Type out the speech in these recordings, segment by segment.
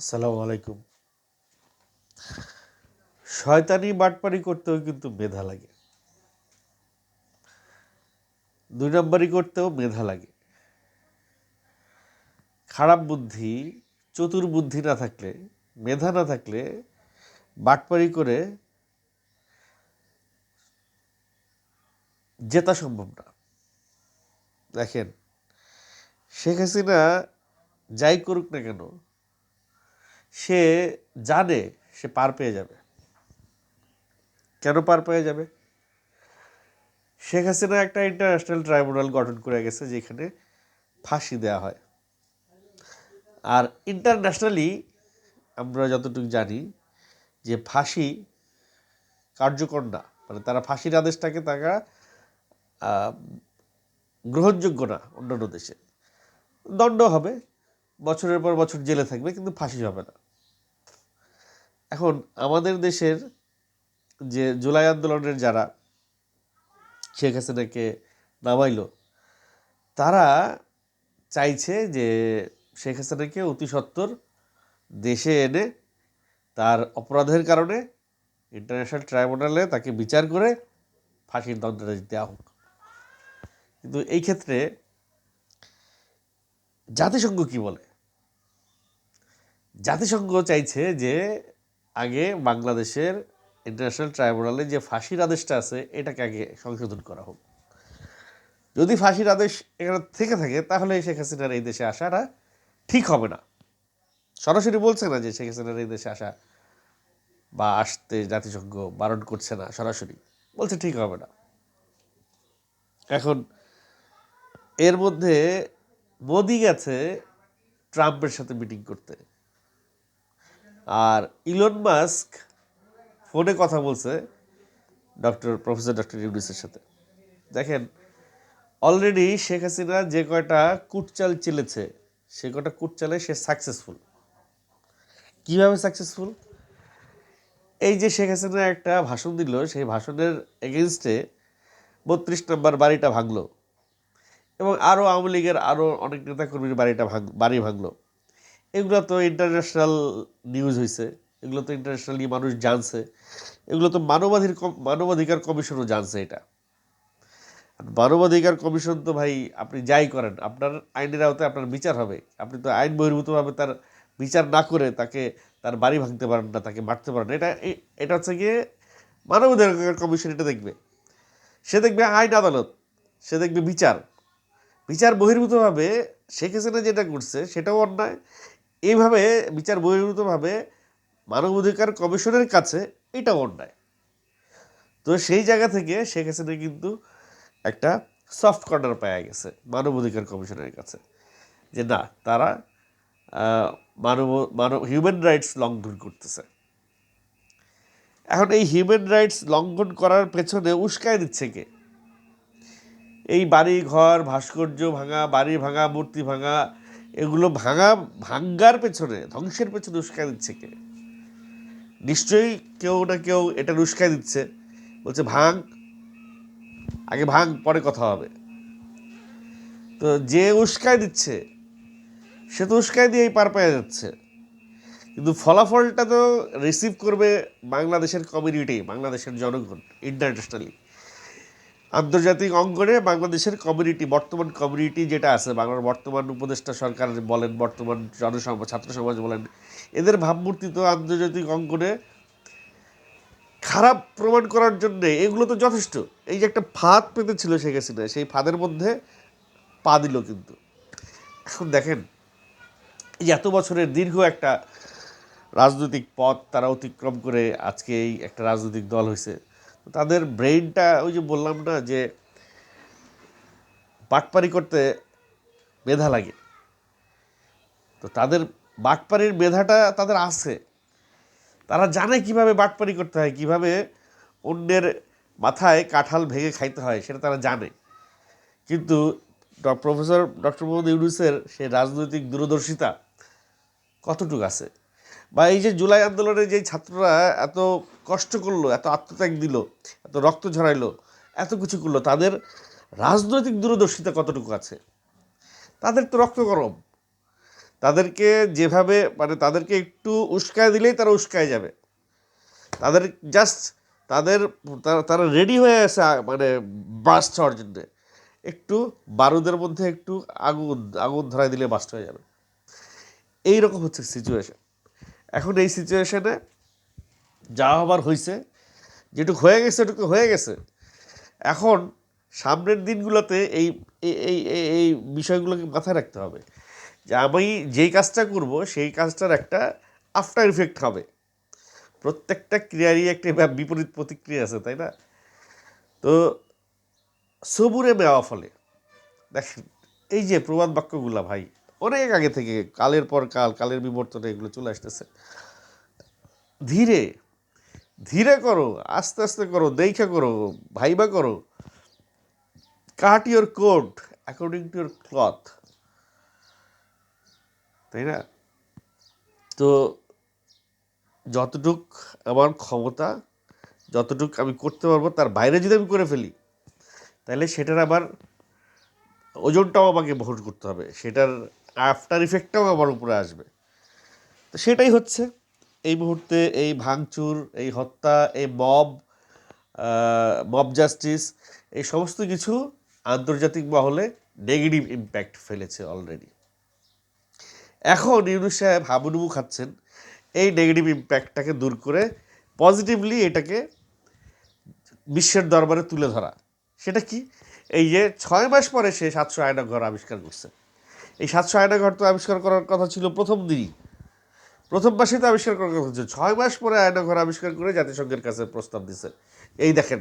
আসসালামু আলাইকুম। শয়তানি বাটপারি করতেও কিন্তু মেধা লাগে। দুই নম্বরই করতেও মেধা লাগে। খারাপ বুদ্ধি, চতুর বুদ্ধি না থাকলে, মেধা না থাকলে বাটপারি করে জেতা সম্ভব না। দেখেন, শেখ হাসিনা যাই করুক না কেন সে জানে সে পার পেয়ে যাবে। কেন পার পেয়ে যাবে? শেখ হাসিনা একটা ইন্টারন্যাশনাল ট্রাইব্যুনাল গঠন করে গেছে যেখানে ফাঁসি দেওয়া হয়। আর ইন্টারন্যাশনালি আমরা যতটুকু জানি যে ফাঁসি কার্যকর না। মানে তারা ফাঁসির আদেশটাকে তারা গ্রহণযোগ্য না অন্যান্য দেশে। দণ্ড হবে। বছরের পর বছর জেলে থাকবে, কিন্তু ফাঁসি হবে না। এখন আমাদের দেশের যে জুলাই আন্দোলনের যারা শেখ হাসিনাকে নামাইল, তারা চাইছে যে শেখ হাসিনাকে অতি দেশে এনে তার অপরাধের কারণে ইন্টারন্যাশনাল ট্রাইব্যুনালে তাকে বিচার করে ফাঁসির দণ্ডটা দেওয়া হোক। কিন্তু এই ক্ষেত্রে জাতিসংঘ কি বলে? জাতিসংঘ চাইছে যে আগে বাংলাদেশের ইন্টারন্যাশনাল ট্রাইব্যুনালে যে ফাঁসির আদেশটা আছে, এটাকে আগে সংশোধন করা হোক। যদি ফাঁসির আদেশ এখানে থেকে থাকে, তাহলে শেখ হাসিনার এই দেশে আসাটা ঠিক হবে না। সরাসরি বলছে না যে শেখ হাসিনার এই দেশে আসা বা আসতে জাতিসংঘ বারণ করছে না, সরাসরি। বলছে ঠিক হবে না। এখন এর মধ্যে মোদি গেছে ট্রাম্পের সাথে মিটিং করতে। আর ইলন মাস্ক ফোনে কথা বলছে ডক্টর, প্রফেসর ডক্টর ইউনিসের সাথে। দেখেন অলরেডি শেখ হাসিনা যে কয়টা কুটচাল চেলেছে, সে কয়টা কুটচালে সে সাকসেসফুল কীভাবে সাকসেসফুল এই যে শেখ হাসিনা একটা ভাষণ দিল, সেই ভাষণের এগেনস্টে বত্রিশ নম্বর বাড়িটা ভাঙলো এবং আরও আওয়ামী লীগের আরও অনেক নেতাকর্মীর বাড়িটা ভাঙ, বাড়ি ভাঙলো। এগুলো তো ইন্টারন্যাশনাল নিউজ হয়েছে এগুলো তো ইন্টারন্যাশনালি মানুষ জানছে, এগুলো তো মানবাধির মানবাধিকার কমিশনও জানছে এটা মানবাধিকার কমিশন তো ভাই আপনি যাই করেন, আপনার আইনের আওতায় আপনার বিচার হবে, আপনি তো আইন বহির্ভূতভাবে তার বিচার না করে তাকে তার বাড়ি ভাঙতে পারেন না, তাকে মারতে পারেন। এটা এটা হচ্ছে গিয়ে মানবাধিকার কমিশন এটা দেখবে সে দেখবে আইন আদালত, সে দেখবে বিচার বিচার বহির্ভূতভাবে শেখ হাসিনা যেটা করছে সেটাও অন্যায় এইভাবে বিচার বহির্ভূতভাবে মানবাধিকার কমিশনের কাছে এটা অন্যায়। তো সেই জায়গা থেকে শেখ হাসিনা কিন্তু একটা সফট কর্নার পাওয়া গেছে মানবাধিকার কমিশনের কাছে। যে না, তারা মানব মানব হিউম্যান রাইটস লঙ্ঘন করতেছে। এখন এই হিউম্যান রাইটস লঙ্ঘন করার পেছনে উস্কায় দিচ্ছে কে? এই বাড়ি ঘর ভাস্কর্য ভাঙা, বাড়ি ভাঙা, মূর্তি ভাঙা এগুলো ভাঙা, ভাঙ্গার পেছনে, ধ্বংসের পেছনে উস্কায় দিচ্ছে কে? নিশ্চয়ই কেউ না কেউ এটা উস্কায় দিচ্ছে। বলছে, ভাঙ, আগে ভাঙ, পরে কথা হবে। তো যে উস্কায় দিচ্ছে, সে তো উস্কায় দিয়েই পার পেয়ে যাচ্ছে। কিন্তু ফলাফলটা তো রিসিভ করবে বাংলাদেশের কমিউনিটি বাংলাদেশের জনগণ ইন্টারন্যাশনালি আন্তর্জাতিক অঙ্গনে বাংলাদেশের কমিউনিটি বর্তমান কমিউনিটি যেটা আছে, বাংলার বর্তমান উপদেষ্টা সরকার বলেন, বর্তমান জনসমাজ, ছাত্র সমাজ বলেন, এদের ভাবমূর্তি তো আন্তর্জাতিক অঙ্গনে খারাপ প্রমাণ করার জন্য এগুলো তো যথেষ্ট। এই যে একটা ফাঁদ পেতেছিল শেখ হাসিনা, সেই ফাঁদের মধ্যে পা দিল কিন্তু। এখন দেখেন, এই এত বছরের দীর্ঘ একটা রাজনৈতিক পথ তারা অতিক্রম করে আজকে এই একটা রাজনৈতিক দল হয়েছে তাদের ব্রেইনটা ওই যে বললাম না যে বাটপারি করতে মেধা লাগে। তো তাদের বাটপারির মেধাটা তাদের আছে। তারা জানে কীভাবে বাটপারি করতে হয়, কীভাবে অন্যের মাথায় কাঁঠাল ভেঙে খাইতে হয়, সেটা তারা জানে। কিন্তু প্রফেসর, ডক্টর মোহাম্মদ ইউনুসের সেই রাজনৈতিক দূরদর্শিতা কতটুকু আছে? বা এই যে জুলাই আন্দোলনে যে ছাত্ররা এত কষ্ট করল, এত আত্মত্যাগ দিল, এত রক্ত ঝরাইলো, এত কিছু করল, তাদের রাজনৈতিক দূরদর্শিতা কতটুকু আছে? তাদের তো রক্ত গরম। তাদেরকে যেভাবে মানে তাদেরকে একটু উস্কায় দিলেই তারা উস্কায় যাবে। তাদের জাস্ট তাদের তারা- রেডি হয়ে আছে মানে বাস্ট হওয়ার জন্য একটু বারুদের মধ্যে একটু আগুন আগুন ধরাই দিলে বাস্ট হয়ে যাবে। এই রকম হচ্ছে সিচুয়েশন এখন এই সিচুয়েশনে যা হবার হয়েছে যেটুকু হয়ে গেছে এটুকু হয়ে গেছে। এখন সামনের দিনগুলোতে এই এই, এই- বিষয়গুলোকে মাথায় রাখতে হবে যে আমি যেই কাজটা করব, সেই কাজটার একটা আফটার ইফেক্ট হবে। প্রত্যেকটা ক্রিয়ারই একটা বিপরীত প্রতিক্রিয়া আছে, তাই না? তো সবুরে মেওয়া ফলে, দেখেন, এই যে প্রবাদ বাক্যগুলা ভাই অনেক আগে থেকে কালের পর কাল, কালের বিবর্তনে এগুলো চলে আসতেছে। ধীরে ধীরে করো, আস্তে আস্তে করো, দেখা করো, ভাইবা করো। Cut your coat according to your cloth. তাই না? তো যতটুক আমার ক্ষমতা, যতটুক আমি করতে পারব, তার বাইরে যদি আমি করে ফেলি, তাহলে সেটার আবার ওজনটাও আমাকে বহন করতে হবে। সেটার আফটার ইফেক্টটাও আমার উপরে আসবে। তো সেটাই হচ্ছে, এই মুহূর্তে এই ভাঙচুর, এই হত্যা, এই মব মব জাস্টিস, এই সমস্ত কিছু আন্তর্জাতিক মহলে নেগেটিভ ইম্প্যাক্ট ফেলেছে অলরেডি এখন ইউনুস সাহেব হাবুডুবু খাচ্ছেন, এই নেগেটিভ ইম্প্যাক্টটাকে দূর করে পজিটিভলি এটাকে বিশ্বের দরবারে তুলে ধরা। সেটা কি? এই যে ছয় মাস পরে সে সাতশো আয়না ঘর আবিষ্কার করছে। এই সাতশো আয়না ঘর তো আবিষ্কার করার কথা ছিল প্রথম দিনই। প্রথম মাসে তো আবিষ্কার করার কথা ছিল। ছয় মাস পরে আয়না ঘর আবিষ্কার করে জাতিসংঘের কাছে প্রস্তাব দিছে। এই দেখেন,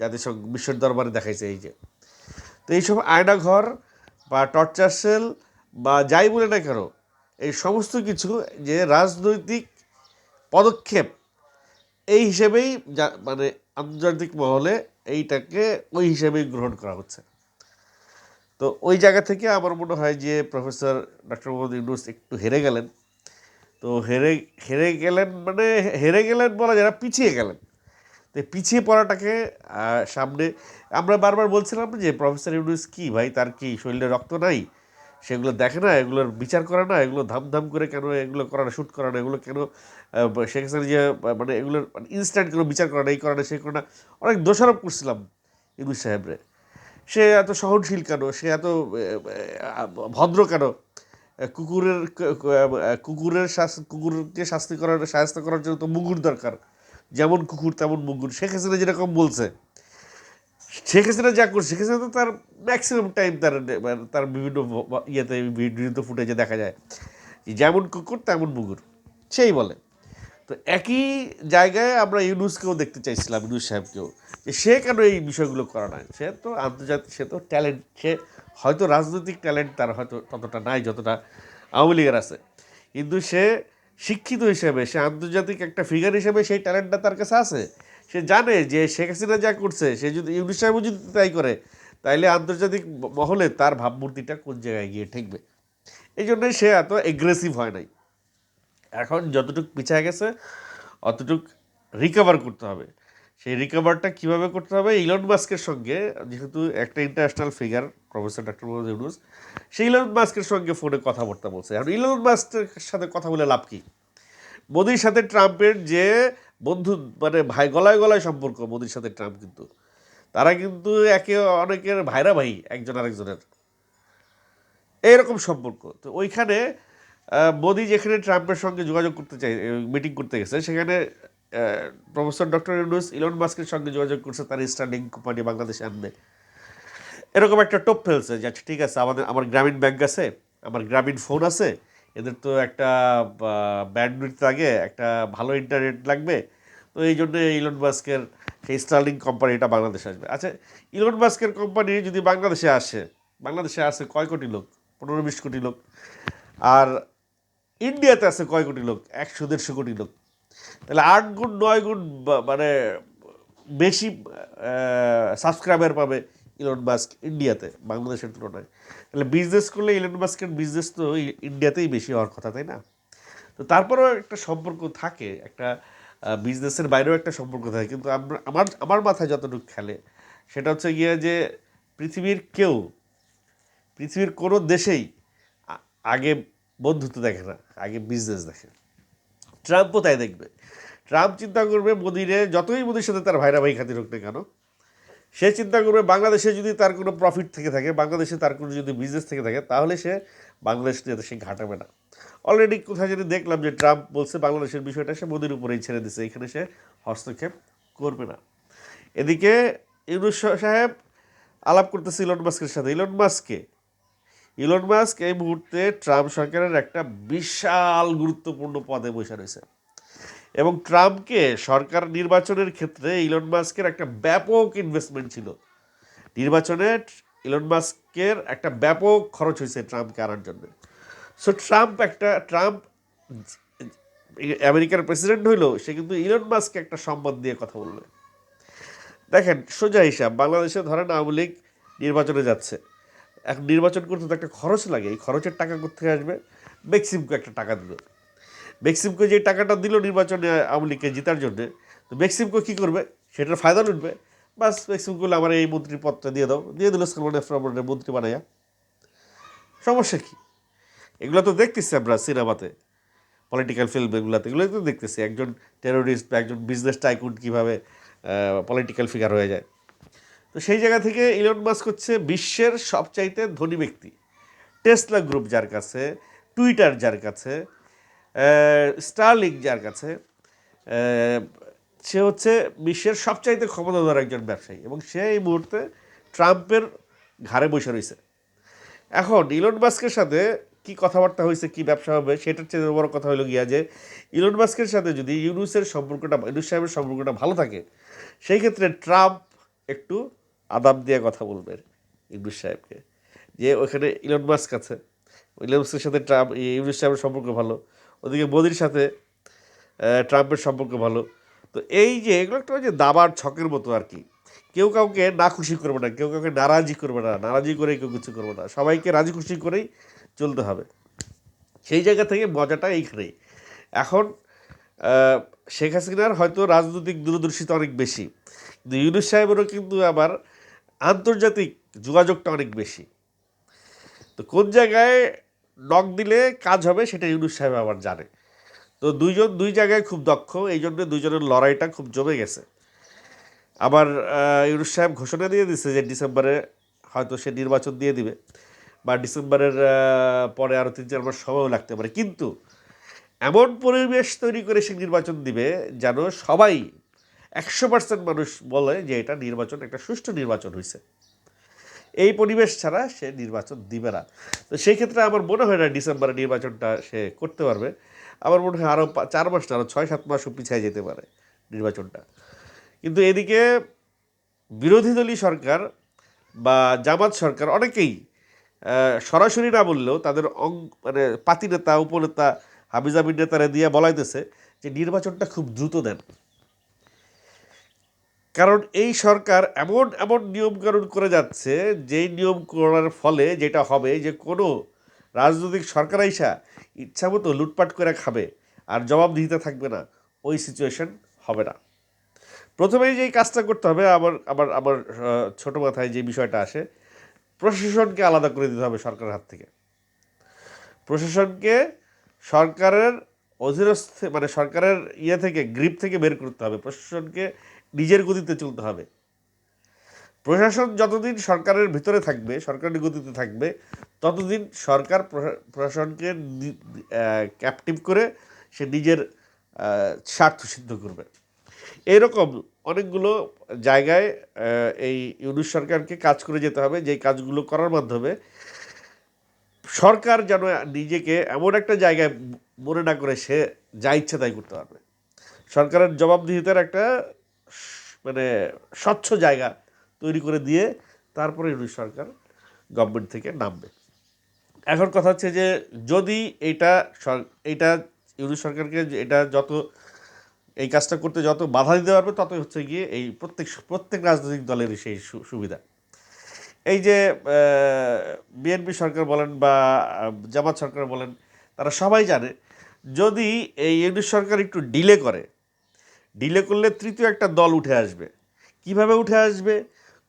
জাতিসংঘ বিশ্বের দরবারে দেখাইছে এই যে। তো এইসব আয়না ঘর বা টর্চার সেল বা যাই বলে না কেন, এই সমস্ত কিছু যে রাজনৈতিক পদক্ষেপ, এই হিসেবেই মানে আন্তর্জাতিক মহলে এইটাকে ওই হিসেবেই গ্রহণ করা হচ্ছে। তো ওই জায়গা থেকে আমার মনে হয় যে প্রফেসর ডক্টর মোহাম্মদ ইউনুস একটু হেরে গেলেন। তো হেরে হেরে গেলেন মানে হেরে গেলেন বলা না, পিছিয়ে গেলেন। তো পিছিয়ে পড়াটাকে সামনে আমরা বারবার বলছিলাম যে প্রফেসর ইউনুস কি ভাই, তার কি শরীরে রক্ত নাই? সেগুলো দেখে না, এগুলোর বিচার করে না, এগুলো ধাম ধাম করে কেন, এগুলো করে না শ্যুট করে না এগুলো কেন শেখ হাসিনা যে মানে এগুলোর ইনস্ট্যান্ট কোনো বিচার করে না এই করে না সেই করে না অনেক দোষারোপ করছিলাম ইউনুস সাহেবরে। সে এত সহনশীল কেন? সে এত ভদ্র কেন? কুকুরের কুকুরের কুকুরকে শাস্তি করার সাহায্য করার জন্য তো মুগুর দরকার। যেমন কুকুর, তেমন মুগুর। শেখ হাসিনা যেরকম বলছে, শেখ হাসিনা যা করছে, শেখ হাসিনা তো তার ম্যাক্সিমাম টাইম তার মানে তার বিভিন্ন ইয়েতে ভিডিওতে ফুটেজে দেখা যায়। যেমন কুকুর, তেমন মুগুর। সেই বলে। তো একই জায়গায় আমরা ইউনুসকেও দেখতে চাইছিলাম, ইউনুস সাহেবকেও। সে কেন এই বিষয়গুলো করা নাই? সে তো আন্তর্জাতিক, সে তো ট্যালেন্ট সে হয়তো রাজনৈতিক ট্যালেন্ট তার হয়তো ততটা নাই যতটা আওয়ামী লীগের আছে। কিন্তু সে শিক্ষিত হিসেবে, সে আন্তর্জাতিক একটা ফিগার হিসেবে সেই ট্যালেন্টটা তার কাছে আছে। সে জানে যে শেখ হাসিনা যা করছে, সে যদি ইউনুস সাহেবও যদি তাই করে, তাইলে আন্তর্জাতিক মহলে তার ভাবমূর্তিটা কোন জায়গায় গিয়ে ঠেকবে? এই জন্যই সে এত এগ্রেসিভ হয় নাই। এখন যতটুকু পিছিয়ে গেছে, অতটুক রিকভার করতে হবে। সেই রিকভারটা কীভাবে করতে হবে? ইলন মাস্কের সঙ্গে, যেহেতু একটা international figure professor doctor Mohammad Yunus সেই ইলন মাস্কের সঙ্গে ফোনে কথাবার্তা বলছে। এখন ইলন মাস্কের সাথে কথা বলে লাভ কী? মোদির সাথে ট্রাম্পের যে বন্ধু মানে ভাই, গলায় গলায় সম্পর্ক, মোদির সাথে ট্রাম্প কিন্তু। তারা কিন্তু একে অনেকের ভাইরা ভাই, একজন আরেকজনের। এইরকম সম্পর্ক। তো ওইখানে মোদি যেখানে ট্রাম্পের সঙ্গে যোগাযোগ করতে চাই মিটিং করতে গেছে, সেখানে প্রফেসর ডক্টর ইউনুস ইলন মাস্কের সঙ্গে যোগাযোগ করছে তার স্টার্লিং কোম্পানি বাংলাদেশে আনবে এরকম একটা টোপ ফেলছে যে আচ্ছা ঠিক আছে, আমাদের, আমার গ্রামীণ ব্যাংক আছে, আমার গ্রামীণ ফোন আছে, এদের তো একটা ব্যান্ডউইথ লাগে, একটা ভালো ইন্টারনেট লাগবে, তো এই জন্য ইলন মাস্কের সেই স্টার্লিং কোম্পানিটা বাংলাদেশে আসবে। আচ্ছা ইলন মাস্কের কোম্পানি যদি বাংলাদেশে আসে, বাংলাদেশে আছে কয় কোটি লোক? পনেরো বিশ কোটি লোক। আর ইন্ডিয়াতে আছে কয় কোটি লোক? একশো দেড়শো কোটি লোক। তাহলে আট গুণ, নয় গুণ মানে বেশি সাবস্ক্রাইবার পাবে ইলন মাস্ক ইন্ডিয়াতে বাংলাদেশের তুলনায়। তাহলে বিজনেস করলে ইলন মাস্কের বিজনেস তো ইন্ডিয়াতেই বেশি হওয়ার কথা, তাই না? তো তারপরেও একটা সম্পর্ক থাকে, একটা বিজনেসের বাইরেও একটা সম্পর্ক থাকে, কিন্তু আমার আমার মাথায় যতটুকু খেলে, সেটা হচ্ছে গিয়ে যে পৃথিবীর কেউ, পৃথিবীর কোনো দেশেই আগে বন্ধুত্ব দেখে না, আগে বিজনেস দেখে। ট্রাম্পও তাই দেখবে। ট্রাম্প চিন্তা করবে মোদিরে, যতই মোদির সাথে তার ভাইরা ভাই খাতির হোক না কেন, সে চিন্তা করবে বাংলাদেশে যদি তার কোনো প্রফিট থেকে থাকে, বাংলাদেশে তার কোনো যদি বিজনেস থেকে থাকে, তাহলে সে বাংলাদেশ নিয়ে সে ঘাটাবে না। অলরেডি কোথায় যদি দেখলাম যে ট্রাম্প বলছে বাংলাদেশের বিষয়টা সে মোদির উপরেই ছেড়ে দিছে, এখানে সে হস্তক্ষেপ করবে না। এদিকে ইউনুস সাহেব আলাপ করতেছে ইলন মাস্কের সাথে। ইলন মাস্ককে ইলন মাস্ক এই মুহূর্তে ট্রাম্প সরকারের একটা বিশাল গুরুত্বপূর্ণ পদে বসে রয়েছে। এবং ট্রাম্পকে সরকার নির্বাচনের ক্ষেত্রে ইলন মাস্কের একটা ব্যাপক ইনভেস্টমেন্ট ছিল। নির্বাচনে ইলন মাস্কের একটা ব্যাপক খরচ হয়েছে ট্রাম্পকে আনার জন্য। সো ট্রাম্প একটা, ট্রাম্প আমেরিকার প্রেসিডেন্ট হইল, সে কিন্তু ইলন মাস্ককে একটা সম্মান দিয়ে কথা বলবে। দেখেন, সোজা হিসাব, বাংলাদেশে ধরেন আওয়ামী লীগ নির্বাচনে যাচ্ছে। এখন নির্বাচন করতে তো একটা খরচ লাগে, এই খরচের টাকা কোথেকে আসবে? মেক্সিমকো একটা টাকা দিল। মেক্সিমকো যে টাকাটা দিল নির্বাচনে আওয়ামী লীগকে জেতার জন্যে, তো মেক্সিমকো কী করবে? সেটার ফায়দা লুটবে। বাস মেক্সিমকো বলে, আমার এই মন্ত্রীর পদটা দিয়ে দাও। দিয়ে দিল সালমান এফ মন্ত্রী বানাইয়া। সমস্যা কী? এগুলো তো দেখতেছি আমরা সিনেমাতে, পলিটিক্যাল ফিল্ম এগুলোতে, এগুলো তো দেখতেছি। একজন টেরোরিস্ট বা একজন বিজনেস টাইকুন কীভাবে পলিটিক্যাল ফিগার হয়ে যায়। তো সেই জায়গা থেকে ইলন মাস্ক হচ্ছে বিশ্বের সবচাইতে ধনী ব্যক্তি। টেসলা গ্রুপ যার কাছে টুইটার যার কাছে স্টারলিং যার কাছে সে হচ্ছে বিশ্বের সবচাইতে ক্ষমতাধর একজন ব্যবসায়ী এবং সে এই মুহূর্তে ট্রাম্পের ঘাড়ে বসে রয়েছে। এখন ইলন মাস্কের সাথে কি কথাবার্তা হয়েছে, কি ব্যবসা হবে, সেটার চেয়ে বড় কথা হলো গিয়া যে ইলন মাস্কের সাথে যদি ইউনুসের সম্পর্কটা ইউনুস সাহেবের সম্পর্কটা ভালো থাকে, সেই ক্ষেত্রে ট্রাম্প একটু আদাব দিয়ে কথা বলবে ইউনুস সাহেবকে। যে ওখানে ইলন মাস্ক আছে। ইলন মাস্কের সাথে ট্রাম্প ইউনুস সাহেবের সম্পর্ক ভালো। ওদিকে মোদির সাথে ট্রাম্পের সম্পর্ক ভালো। তো এই যে এগুলো একটা যে দাবার ছকের মতো আর কি। কেউ কাউকে না খুশি করবে না, কেউ কাউকে নারাজি করবে না, নারাজি করে কেউ কিছু করবে না। সবাইকে রাজি খুশি করেই চলতে হবে। সেই জায়গা থেকে মজাটা এইখানেই এখন শেখ হাসিনার হয়তো রাজনৈতিক দূরদর্শিতা অনেক বেশি। কিন্তু ইউনুস সাহেবেরও কিন্তু আবার আন্তর্জাতিক যোগাযোগটা অনেক বেশি। তো কোন জায়গায় নক দিলে কাজ হবে সেটা ইউনুস সাহেব আবার জানে। তো দুইজন দুই জায়গায় খুব দক্ষ এই জন্য দুইজনের লড়াইটা খুব জমে গেছে। আবার ইউনুস সাহেব ঘোষণা দিয়ে দিছে যে ডিসেম্বরে হয়তো সে নির্বাচন দিয়ে দিবে বা ডিসেম্বরের পরে আরও তিন চার মাস সময়ও লাগতে পারে। কিন্তু এমন পরিবেশ তৈরি করে সে নির্বাচন দিবে যেন সবাই একশো পার্সেন্ট মানুষ বলে যে এটা নির্বাচন, একটা সুষ্ঠু নির্বাচন হয়েছে এই পরিবেশ ছাড়া সে নির্বাচন দিবে না। তো সেই ক্ষেত্রে আমার মনে হয় না ডিসেম্বরে নির্বাচনটা সে করতে পারবে। আমার মনে হয় আরও চার মাস না আরও ছয়, সাত মাসও পিছিয়ে যেতে পারে নির্বাচনটা। কিন্তু এদিকে বিরোধী দলীয় সরকার বা জামাত সরকার অনেকেই সরাসরি না বললেও তাদের অং মানে পাতি নেতা, উপনেতা হাবিজাবির নেতারা দিয়ে বলাইতেছে যে নির্বাচনটা খুব দ্রুত দেন। কারণ এই সরকার এমন এমন নিয়মকানুন করে যাচ্ছে, যেই নিয়ম করার ফলে যেটা হবে যে কোনো রাজনৈতিক সরকার আইসা ইচ্ছামতো লুটপাট করে খাবে আর জবাবদিহিতা থাকবে না। ওই সিচুয়েশন হবে না। প্রথমেই যেই কাজটা করতে হবে, আমার আমার আমার ছোটো মাথায় যে বিষয়টা আসে, প্রশাসনকে আলাদা করে দিতে হবে সরকারের হাত থেকে। প্রশাসনকে সরকারের অধীনস্থ মানে সরকারের ইয়ে থেকে গ্রিপ থেকে বের করতে হবে। প্রশাসনকে নিজের গতিতে চলতে হবে। প্রশাসন যতদিন সরকারের ভিতরে থাকবে, সরকারের গতিতে থাকবে, ততদিন সরকার প্রশাসনকে ক্যাপটিভ করে সে নিজের স্বার্থ সিদ্ধ করবে। এইরকম অনেকগুলো জায়গায় এই ইউনুস সরকারকে কাজ করে যেতে হবে। যেই কাজগুলো করার মাধ্যমে সরকার যেন নিজেকে এমন একটা জায়গায় মনে না করে সে যা ইচ্ছা তাই করতে পারবে। সরকারের জবাবদিহিতার একটা মানে স্বচ্ছ জায়গা তৈরি করে দিয়ে তারপরে ইউনিট সরকার গভর্নমেন্ট থেকে নামবে। এখন কথা হচ্ছে যে, যদি এটা এইটা ইউনিট সরকারকে এটা যত এই কাজটা করতে যত বাধা দিতে পারবে, ততই হচ্ছে গিয়ে এই প্রত্যেক প্রত্যেক রাজনৈতিক দলেরই সেই সুবিধা। এই যে বিএনপি সরকার বলেন বা জামাত সরকার বলেন, তারা সবাই জানে, যদি এই ইউনিট সরকার একটু ডিলে করে, ডিলে করলে তৃতীয় একটা দল উঠে আসবে। কীভাবে উঠে আসবে?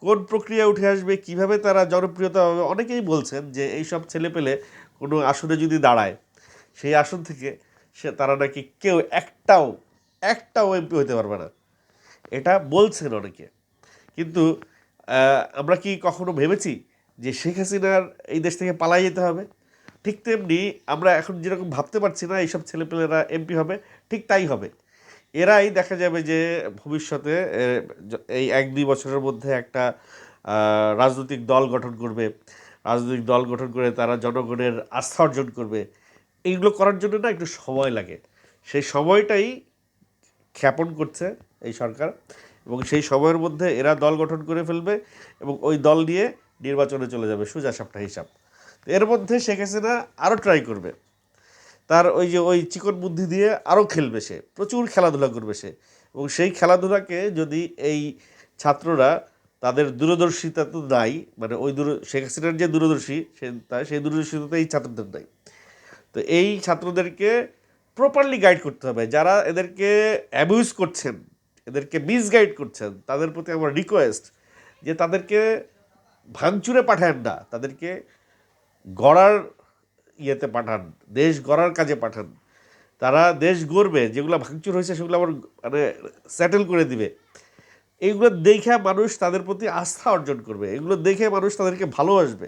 কোন প্রক্রিয়া উঠে আসবে? কীভাবে তারা জনপ্রিয়তা হবে অনেকেই বলছেন যে, এই সব ছেলে পেলে কোনো আসনে যদি দাঁড়ায়, সেই আসন থেকে সে, তারা নাকি কেউ একটাও একটাও এমপি হতে পারবে না। এটা বলছেন অনেকে। কিন্তু আমরা কি কখনো ভেবেছি যে শেখ হাসিনার এই দেশ থেকে পালাই যেতে হবে? ঠিক তেমনি আমরা এখন যেরকম ভাবতে পারছি না এইসব ছেলেপেলেরা এমপি হবে, ঠিক তাই হবে। এরাই দেখা যাবে যে ভবিষ্যতে এই এক দুই বছরের মধ্যে একটা রাজনৈতিক দল গঠন করবে। রাজনৈতিক দল গঠন করে তারা জনগণের আস্থা অর্জন করবে। এইগুলো করার জন্য না একটু সময় লাগে। সেই সময়টাই খ্যাপন করছে এই সরকার। এবং সেই সময়ের মধ্যে এরা দল গঠন করে ফেলবে এবং ওই দল নিয়ে নির্বাচনে চলে যাবে, সোজা সাপটা হিসাব। এর মধ্যে শেখ হাসিনা আরও ট্রাই করবে। তার ওই যে ওই চিকন বুদ্ধি দিয়ে আরও খেলবে সে, প্রচুর খেলাধুলা করবে সে। এবং সেই খেলাধুলাকে যদি এই ছাত্ররা তাদের দূরদর্শিতা তো নাই মানে ওই দূর, শেখ হাসিনার যে দূরদর্শী, সে সেই দূরদর্শিতা এই ছাত্রদের নাই। তো এই ছাত্রদেরকে প্রপারলি গাইড করতে হবে। যারা এদেরকে অ্যাবিউজ করছেন এদেরকে মিসগাইড করছেন, তাদের প্রতি আমার রিকোয়েস্ট যে তাদেরকে ভাঙচুরে পাঠান না, তাদেরকে গড়ার ইয়েতে পাঠান, দেশ গড়ার কাজে পাঠান। তারা দেশ গড়বে, যেগুলো ভাঙচুর হয়েছে সেগুলো আবার মানে সেটেল করে দিবে। এইগুলো দেখে মানুষ তাদের প্রতি আস্থা অর্জন করবে, এগুলো দেখে মানুষ তাদেরকে ভালোবাসবে।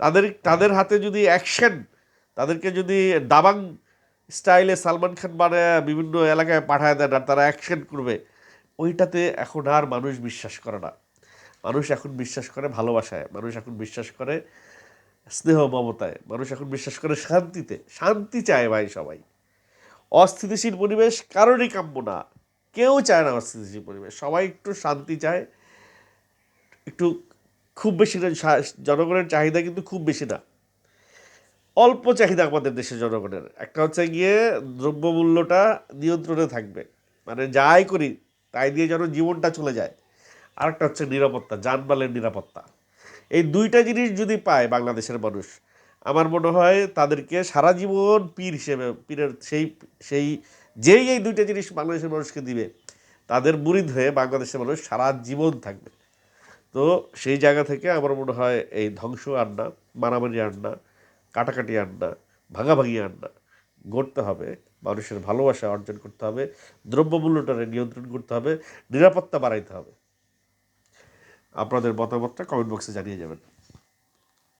তাদের তাদের হাতে যদি অ্যাকশন তাদেরকে যদি দাবাং স্টাইলে সালমান খান মানে বিভিন্ন এলাকায় পাঠায় দেন আর তারা অ্যাকশন করবে। ওইটাতে এখন আর মানুষ বিশ্বাস করে না। মানুষ এখন বিশ্বাস করে ভালোবাসায়, মানুষ এখন বিশ্বাস করে স্নেহ মমতায়, মানুষ এখন বিশ্বাস করে শান্তিতে। শান্তি চায় ভাই সবাই। অস্থিতিশীল পরিবেশ কারোরই কাম্য না। কেউ চায় না অস্থিতিশীল পরিবেশ। সবাই একটু শান্তি চায়। একটু খুব বেশি না জনগণের চাহিদা কিন্তু খুব বেশি না। অল্প চাহিদা আমাদের দেশের জনগণের। একটা হচ্ছে গিয়ে দ্রব্যমূল্যটা নিয়ন্ত্রণে থাকবে। মানে যাই করি, তাই দিয়ে যেন জীবনটা চলে যায়। আরেকটা হচ্ছে নিরাপত্তা যানবালের নিরাপত্তা। এই দুইটা জিনিস যদি পায় বাংলাদেশের মানুষ, আমার মনে হয় তাদেরকে সারা জীবন পীর হিসেবে, পীরের সেই সেই যেই, এই দুইটা জিনিস বাংলাদেশের মানুষকে দিবে, তাদের মুরিদ হয়ে বাংলাদেশের মানুষ সারা জীবন থাকবে। তো সেই জায়গা থেকে আমার মনে হয় এই ধ্বংস আড্ডা মারামারি আড্ডা কাটাকাটি আড্ডা, ভাগাভাগি আড্ডা গড়তে হবে। মানুষের ভালোবাসা অর্জন করতে হবে। দ্রব্যমূল্যটারে নিয়ন্ত্রণ করতে হবে। নিরাপত্তা বাড়াইতে হবে। আপনাদের মতামতটা কমেন্ট বক্সে জানিয়ে যাবেন।